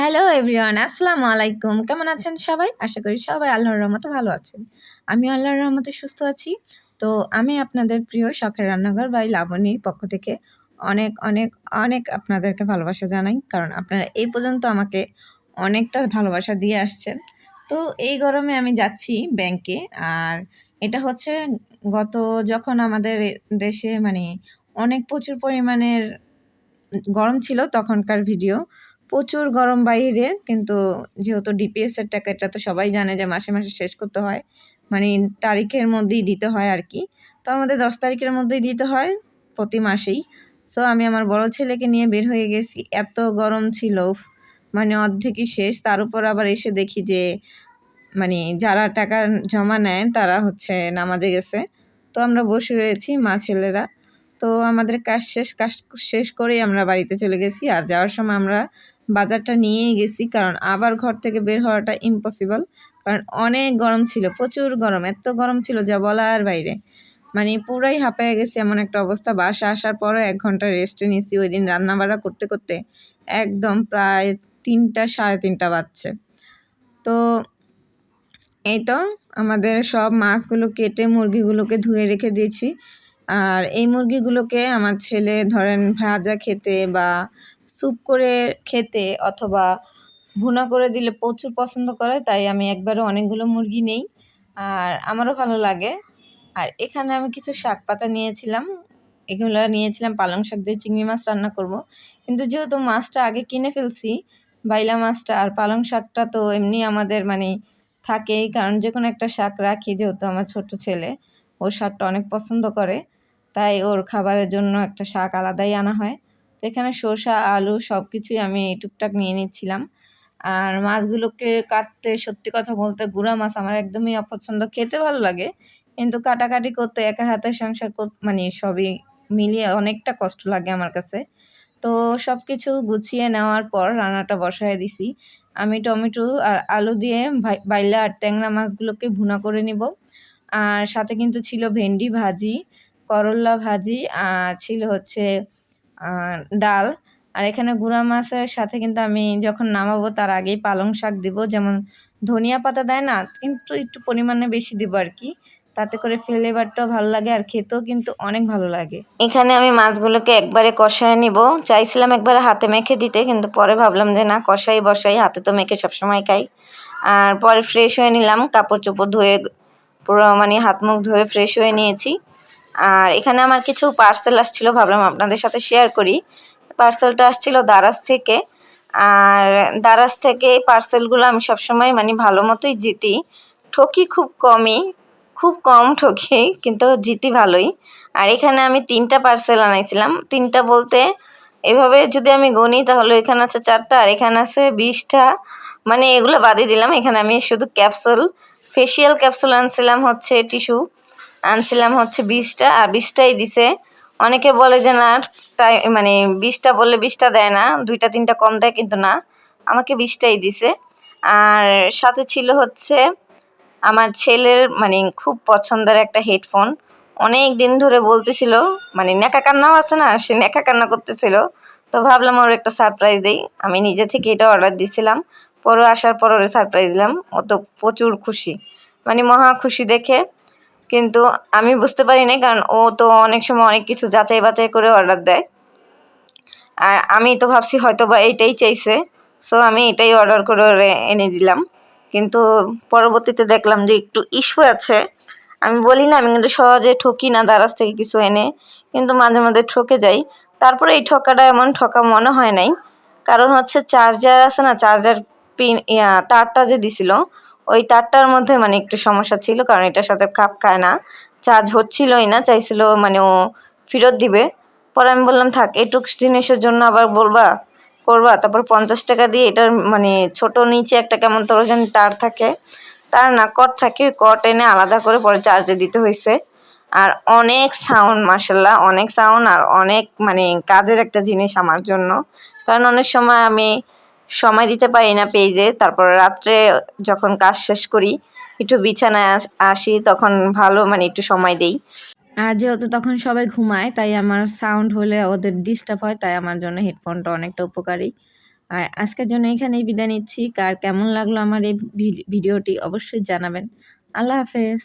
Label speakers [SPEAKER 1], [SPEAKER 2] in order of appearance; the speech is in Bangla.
[SPEAKER 1] হ্যালো এভরিওয়ান আসসালামু আলাইকুম কেমন আছেন সবাই? আশা করি সবাই আল্লাহর রহমতে ভালো আছেন। আমি আল্লাহর রহমতে সুস্থ আছি। তো আমি আপনাদের প্রিয় শখের রান্নাঘর বাই লাবণীর পক্ষ থেকে অনেক অনেক অনেক আপনাদেরকে ভালোবাসা জানাই। কারণ আপনারা এই পর্যন্ত আমাকে অনেকটা ভালোবাসা দিয়ে আসছেন। তো এই গরমে আমি যাচ্ছি ব্যাংকে। আর এটা হচ্ছে গত যখন আমাদের দেশে মানে অনেক প্রচুর পরিমাণের গরম ছিল তখনকার ভিডিও। প্রচুর গরম বাইরে, কিন্তু যেহেতু ডিপিএসের টাকা, এটা তো সবাই জানে যে মাসে মাসে শেষ করতে হয়। মানে তারিখের মধ্যেই দিতে হয় আর কি। তো আমাদের দশ তারিখের মধ্যেই দিতে হয় প্রতি মাসেই। সো আমি আমার বড় ছেলেকে নিয়ে বের হয়ে গেছি। এত গরম ছিল মানে অর্ধেকই শেষ। তার উপর আবার এসে দেখি যে মানে যারা টাকা জমা নেয়, তারা হচ্ছে নামাজে গেছে। তো আমরা বসে রয়েছি, মা ছেলেরা। তো আমাদের কাজ শেষ কাজ শেষ করেই আমরা বাড়িতে চলে গেছি। আর যাওয়ার সময় আমরা বাজারটা নিয়েই গেছি, কারণ আবার ঘর থেকে বের হওয়াটা ইম্পসিবল কারণ অনেক গরম ছিল, প্রচুর গরম, এত গরম ছিল যা বলার বাইরে। মানে পুরাই হাঁপায়ে গেছে এমন একটা অবস্থা, বাসা আসার পরও এক ঘণ্টা রেস্টে নিয়েছি ওই দিন রান্নাবাড়া করতে করতে একদম প্রায় তিনটা, সাড়ে তিনটা বাজছে। তো এই তো আমাদের সব মাছগুলো কেটে মুরগিগুলোকে ধুয়ে রেখে দিয়েছি আর এই মুরগিগুলোকে আমার ছেলে ধরেন ভাজা খেতে বা স্যুপ করে খেতে অথবা ভুনা করে দিলে প্রচুর পছন্দ করে, তাই আমি একবারে অনেকগুলো মুরগি নেই আর আমারও ভালো লাগে আর এখানে আমি কিছু শাক পাতা নিয়েছিলাম, এগুলো নিয়েছিলাম, পালং শাক দিয়ে চিংড়ি মাছ রান্না করব। কিন্তু যেহেতু মাছটা আগে কিনে ফেলছি, বাইলা মাছটা আর পালং শাকটা তো এমনি আমাদের মানে থাকেই, কারণ যে কোনো একটা শাক রাখি যেহেতু আমার ছোট ছেলে, ও শাকটা অনেক পছন্দ করে তাই ওর খাবারের জন্য একটা শাক আলাদাই আনা হয়। তো এখানে শসা আলু সব কিছুই আমি টুকটাক নিয়ে নিচ্ছিলাম। আর মাছগুলোকে কাটতে সত্যি কথা বলতে গুঁড়া মাছ আমার একদমই অপছন্দ। খেতে ভালো লাগে, কিন্তু কাটাকাটি করতে, একা হাতে সংসার মানে সবই মিলিয়ে অনেকটা কষ্ট লাগে আমার কাছে। তো সব কিছু গুছিয়ে নেওয়ার পর রান্নাটা বসায় দিছি। আমি টমেটো আর আলু দিয়ে বাইলা আর ট্যাংরা মাছগুলোকে ভুনা করে নিব। আর সাথে কিন্তু ছিল ভেন্ডি ভাজি করল্লা ভাজি, আর ছিল হচ্ছে ডাল। আর এখানে গুঁড়া মাছের সাথে কিন্তু আমি যখন নামাবো তার আগেই পালং শাক দিব। যেমন ধনিয়া পাতা দেয় না, কিন্তু একটু পরিমাণে বেশি দিব আর কি। তাতে করে ফ্লেভারটাও ভালো লাগে আর খেতেও কিন্তু অনেক ভালো লাগে। এখানে আমি মাছগুলোকে একবারে কষায় নিব। চাইছিলাম একবারে হাতে মেখে দিতে, কিন্তু পরে ভাবলাম যে না, কষাই বসাই, হাতে তো মেখে সবসময় খাই। আর পরে ফ্রেশ হয়ে নিলাম, কাপড় চোপড় ধুয়ে, পুরো মানে হাত মুখ ধুয়ে ফ্রেশ হয়ে নিয়েছি। আর এখানে আমার কিছু পার্সেল আসছিল, ভাবলাম আপনাদের সাথে শেয়ার করি। পার্সেলটা আসছিল দারাজ থেকে। আর দারাজ থেকে এই পার্সেলগুলো আমি সবসময় মানে ভালো মতোই জিতি। ঠকি খুব কমই, খুব কম ঠকি, কিন্তু জিতি ভালোই। আর এখানে আমি তিনটা পার্সেল আনাইছিলাম। তিনটা বলতে এভাবে যদি আমি গণি তাহলে এখানে আছে চারটা, আর এখানে আছে বিশটা। মানে এগুলো বাদই দিলাম। এখানে আমি শুধু ক্যাপসুল ফেসিয়াল ক্যাপসুল আনছিলাম হচ্ছে টিস্যু আনছিলাম হচ্ছে বিশটা, আর বিশটাই দিছে। অনেকে বলে যে, না টাই মানে বিশটা বললে বিশটা দেয় না, দুইটা, তিনটা কম দেয় কিন্তু না। আমাকে বিশটাই দিছে। আর সাথে ছিল হচ্ছে আমার ছেলের মানে খুব পছন্দের একটা হেডফোন। অনেক দিন ধরে বলতেছিল মানে নেকা কান্নাও আছে না, সে নেকা কান্না করতেছিল। তো ভাবলাম ওর একটা সারপ্রাইজ দিই। আমি নিজে থেকে এটা অর্ডার দিছিলাম। পরে আসার পর ওরে সারপ্রাইজ দিলাম। ও তো প্রচুর খুশি। মানে মহা খুশি দেখে। কিন্তু আমি বুঝতে পারি নাই কারণ ও তো অনেক সময় অনেক কিছু যাচাই বাছাই করে অর্ডার দেয়। আর আমি তো ভাবছি হয়তো বা এইটাই চাইছে। সো আমি এটাই অর্ডার করে এনে দিলাম। কিন্তু পরবর্তীতে দেখলাম যে একটু ইস্যু আছে। আমি বলি না, আমি কিন্তু সহজে ঠকি না দারাজ থেকে কিছু এনে, কিন্তু মাঝে মাঝে ঠকে যাই। তারপরে এই ঠকাটা এমন ঠকা মনে হয় নাই। কারণ হচ্ছে চার্জার আছে না চার্জার পিন তারটা যে দিছিল ওই তারটার মধ্যে মানে একটু সমস্যা ছিল, কারণ এটার সাথে খাপ খায় না। চার্জ হচ্ছিলই না, চাইছিল মানে ও ফেরত দিবে। পরে আমি বললাম, থাক, এটুক জিনিসের জন্য আবার বলবা, করবা। তারপর পঞ্চাশ টাকা দিয়ে এটার মানে ছোট নিচে একটা কেমন তোর যেন তার থাকে। তার না, কট থাকে ওই কট এনে আলাদা করে পরে চার্জে দিতে হয়েছে। আর অনেক সাউন্ড মাসাল্লাহ অনেক সাউন্ড আর অনেক মানে কাজের একটা জিনিস আমার জন্য। কারণ অনেক সময় আমি সময় দিতে পারি না পেজে। তারপর রাত্রে যখন কাজ শেষ করি, একটু বিছানায় আসি তখন ভালো মানে একটু সময় দেই। আর যেহেতু তখন সবাই ঘুমায়, তাই আমার সাউন্ড হলে ওদের ডিস্টার্ব হয়, তাই আমার জন্য হেডফোনটা অনেকটা উপকারী। আর আজকের জন্য এখানেই বিদায় নিচ্ছি। কার কেমন লাগল আমার এই ভিডিওটি অবশ্যই জানাবেন। আল্লাহ হাফেজ।